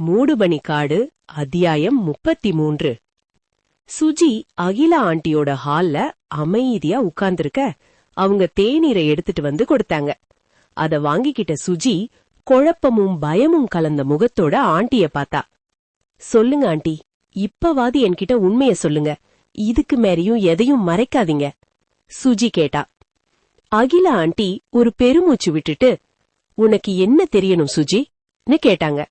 மூடுபனி காடு அத்தியாயம் முப்பத்தி மூன்று சுஜி அகிலா ஆண்டியோட ஹால்ல அமைதியா உட்கார்ந்திருக்க அவங்க தேநீரை எடுத்துட்டு வந்து கொடுத்தாங்க. அத வாங்கிக்கிட்ட சுஜி குழப்பமும் பயமும் கலந்த முகத்தோட ஆண்டிய பார்த்தா. சொல்லுங்க ஆண்டி இப்பவாது என்கிட்ட உண்மைய சொல்லுங்க. இதுக்கு மேரியும் எதையும் மறைக்காதீங்க. சுஜி கேட்டா. அகிலா ஆண்டி ஒரு பெருமூச்சு விட்டுட்டு உனக்கு என்ன தெரியணும் சுஜின்னு கேட்டாங்க.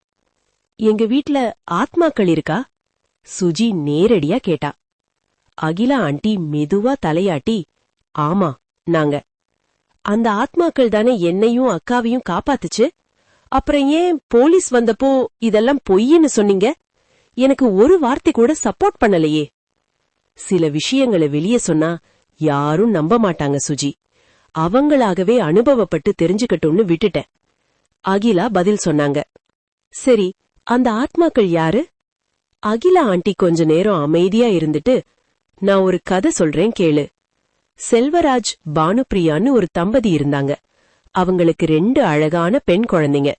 எங்க வீட்ல ஆத்மாக்கள் இருக்கா? சுஜி நேரடியா கேட்டா. அகிலா ஆண்டி மெதுவா தலையாட்டி ஆமா நாங்க. அந்த ஆத்மாக்கள் தானே என்னையும் அக்காவையும் காப்பாத்துச்சு? அப்புறம் ஏன் போலீஸ் வந்தப்போ இதெல்லாம் பொய்ன்னு சொன்னீங்க? எனக்கு ஒரு வார்த்தை கூட சப்போர்ட் பண்ணலையே. சில விஷயங்களை வெளிய சொன்னா யாரும் நம்ப மாட்டாங்க சுஜி. அவங்களாகவே அனுபவப்பட்டு தெரிஞ்சுக்கட்டும்னு விட்டுட்டேன். அகிலா பதில் சொன்னாங்க. சரி அந்த ஆத்மாக்கள் யாரு? அகிலா ஆண்டி கொஞ்ச நேரம் அமைதியா இருந்துட்டு நான் ஒரு கதை சொல்றேன் கேளு. செல்வராஜ் பானுப்ரியான்னு ஒரு தம்பதி இருந்தாங்க. அவங்களுக்கு ரெண்டு அழகான பெண் குழந்தைங்க.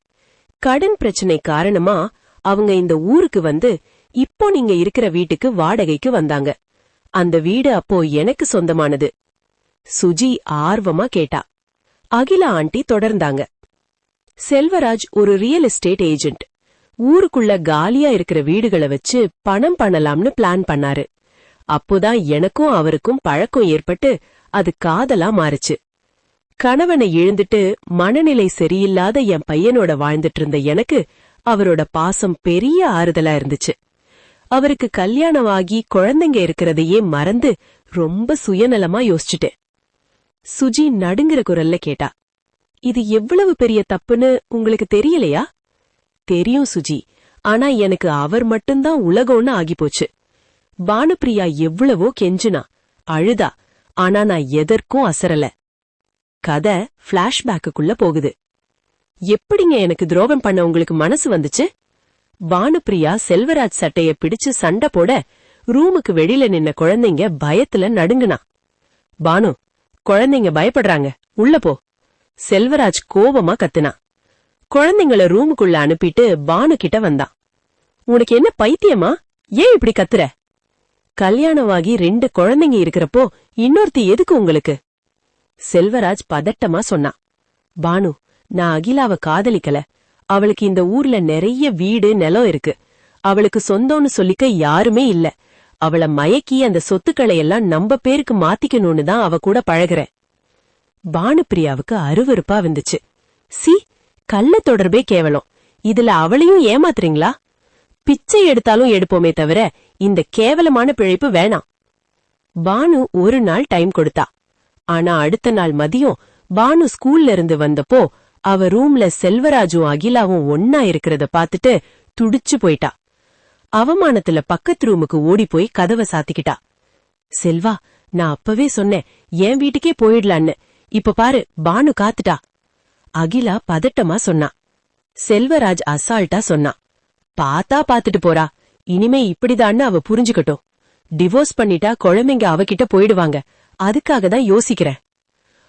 கடன் பிரச்சனை காரணமா அவங்க இந்த ஊருக்கு வந்து இப்போ நீங்க இருக்கிற வீட்டுக்கு வாடகைக்கு வந்தாங்க. அந்த வீடு அப்போ எனக்கு சொந்தமானது. சுஜி ஆர்வமா கேட்டா. அகிலா ஆண்டி தொடர்ந்தாங்க. செல்வராஜ் ஒரு ரியல் எஸ்டேட் ஏஜென்ட். ஊருக்குள்ள காலியா இருக்கிற வீடுகளை வச்சு பணம் பண்ணலாம்னு பிளான் பண்ணாரு. அப்போதான் எனக்கும் அவருக்கும் பழக்கம் ஏற்பட்டு அது காதலா மாறுச்சு. கணவனை எழுந்துட்டு மனநிலை சரியில்லாத என் பையனோட வாழ்ந்துட்டு இருந்த எனக்கு அவரோட பாசம் பெரிய ஆறுதலா இருந்துச்சு. அவருக்கு கல்யாணம் ஆகி குழந்தைங்க இருக்கிறதையே மறந்து ரொம்ப சுயநலமா யோசிச்சுட்டேன். சுஜி நடுங்குற குரல்ல கேட்டா இது எவ்வளவு பெரிய தப்புன்னு உங்களுக்கு தெரியலையா? தெரியும் சுஜி. ஆனா எனக்கு அவர் மட்டும்தான் உலகம்னு ஆகிப்போச்சு. பானுப்பிரியா எவ்வளவோ கெஞ்சுனா அழுதா ஆனா நான் எதற்கும் அசரல. கதை பிளாஷ்பேக்குள்ள போகுது. எப்படிங்க எனக்கு துரோகம் பண்ண உங்களுக்கு மனசு வந்துச்சு? பானுப்பிரியா செல்வராஜ் சட்டைய பிடிச்சு சண்டை போட ரூமுக்கு வெளியில நின்ன குழந்தைங்க பயத்துல நடுங்குனா. பானு குழந்தைங்க பயப்படுறாங்க. உள்ள போ. செல்வராஜ் கோபமா கத்துனா. குழந்தைங்கள ரூமுக்குள்ள அனுப்பிட்டு பானு கிட்ட வந்தான். உனக்கு என்ன பைத்தியமா? ஏன் இப்படி கத்துற? கல்யாணமாகி ரெண்டு குழந்தைங்க இருக்கிறப்போ இன்னொருத்தி எதுக்கு உங்களுக்கு? செல்வராஜ் பதட்டமா சொன்னான். பானு நான் அகிலாவ காதலிக்கல. அவளுக்கு இந்த ஊர்ல நிறைய வீடு நிலம் இருக்கு. அவளுக்கு சொந்தம்னு சொல்லிக்க யாருமே இல்ல. அவள மயக்கி அந்த சொத்துக்களை எல்லாம் நம்ம பேருக்கு மாத்திக்கணும்னு தான் அவ கூட பழகுற பானுப்பிரியாவுக்கு அருவருப்பா வந்துச்சு சி கள்ள தொடர்பே கேவலம். இதுல அவளையும் ஏமாத்துறீங்களா? பிச்சை எடுத்தாலும் எடுப்போமே தவிர இந்த கேவலமான பிழைப்பு வேணாம். பானு ஒரு நாள் டைம் கொடுத்தா. ஆனா அடுத்த நாள் மதியம் பானு ஸ்கூல்ல இருந்து வந்தப்போ அவ ரூம்ல செல்வராஜும் அகிலாவும் ஒன்னா இருக்கிறத பாத்துட்டு துடிச்சு போயிட்டா. அவமானத்துல பக்கத்து ரூமுக்கு ஓடி போய் கதவை சாத்திக்கிட்டா. செல்வா நான் அப்பவே சொன்னேன் என் வீட்டுக்கே போயிடலான்னு. இப்ப பாரு பானு காத்துட்டா. அகிலா பதட்டமா சொன்னா. செல்வராஜ் அசால்ட்டா சொன்னா. பாத்தா பாத்துட்டு போறா. இனிமே இப்படிதான்னு அவ புரிஞ்சுக்கட்டும். டிவோர்ஸ் பண்ணிட்டா குழந்தைங்க அவகிட்ட போயிடுவாங்க. அதுக்காக தான் யோசிக்கிறேன்.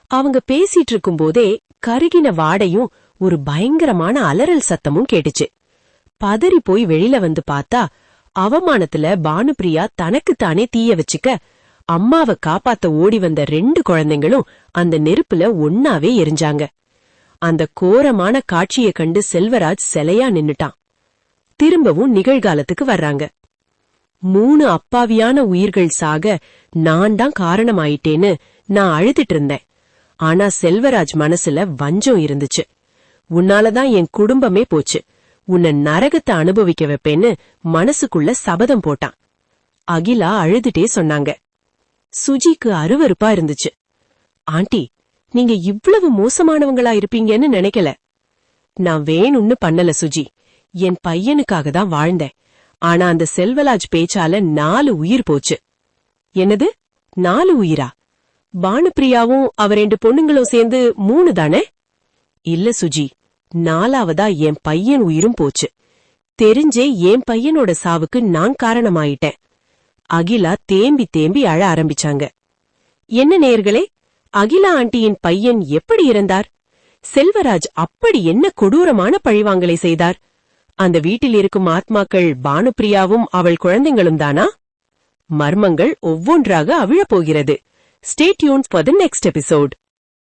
அவங்க பேசிட்டு இருக்கும்போதே கருகின வாடையும் ஒரு பயங்கரமான அலறல் சத்தமும் கேட்டுச்சு. பதறி போய் வெளியில வந்து பார்த்தா அவமானத்துல பானுபிரியா தனக்குத்தானே தீய வச்சுக்க அம்மாவ காப்பாத்த ஓடி வந்த ரெண்டு குழந்தைங்களும் அந்த நெருப்புல ஒன்னாவே எரிஞ்சாங்க. அந்த கோரமான காட்சிய கண்டு செல்வராஜ் சிலையா நின்னுட்டான். திரும்பவும் நிகழ்காலத்துக்கு வர்றாங்க. மூணு அப்பாவியான உயிர்கள் சாக நான் தான் காரணமாயிட்டேன்னு நான் அழுதுட்டு இருந்தேன். ஆனா செல்வராஜ் மனசுல வஞ்சம் இருந்துச்சு. உன்னாலதான் என் குடும்பமே போச்சு. உன்னை நரகத்தை அனுபவிக்க வைப்பேன்னு மனசுக்குள்ள சபதம் போட்டான். அகிலா அழுதுட்டே சொன்னாங்க. சுஜிக்கு அருவருப்பா இருந்துச்சு. ஆண்டி நீங்க இவ்வளவு மோசமானவங்களா இருப்பீங்கன்னு நினைக்கல. நான் வேணும்னு பண்ணல சுஜி. என் பையனுக்காக தான் வாழ்ந்தேன். ஆனா அந்த செல்வராஜ் பேச்சால நாலு உயிர் போச்சு. என்னது? நாலு உயிரா? பானுப்பிரியாவும் அவ ரெண்டு பொண்ணுங்களும் சேர்ந்து மூணு தானே? இல்ல சுஜி. நாலாவதா என் பையன் உயிரும் போச்சு. தெரிஞ்சே என் பையனோட சாவுக்கு நான் காரணமாயிட்டேன். அகிலா தேம்பி தேம்பி அழ ஆரம்பிச்சாங்க. என்ன நேர்களே அகிலா ஆண்டியின் பையன் எப்படி இறந்தார்? செல்வராஜ் அப்படி என்ன கொடூரமான பழிவாங்கலை செய்தார்? அந்த வீட்டில் இருக்கும் ஆத்மாக்கள் பானுப்பிரியாவும் அவள் குழந்தைங்களும் தானா? மர்மங்கள் ஒவ்வொன்றாக அவிழப் போகிறது ஃபார் த நெக்ஸ்ட் எபிசோட்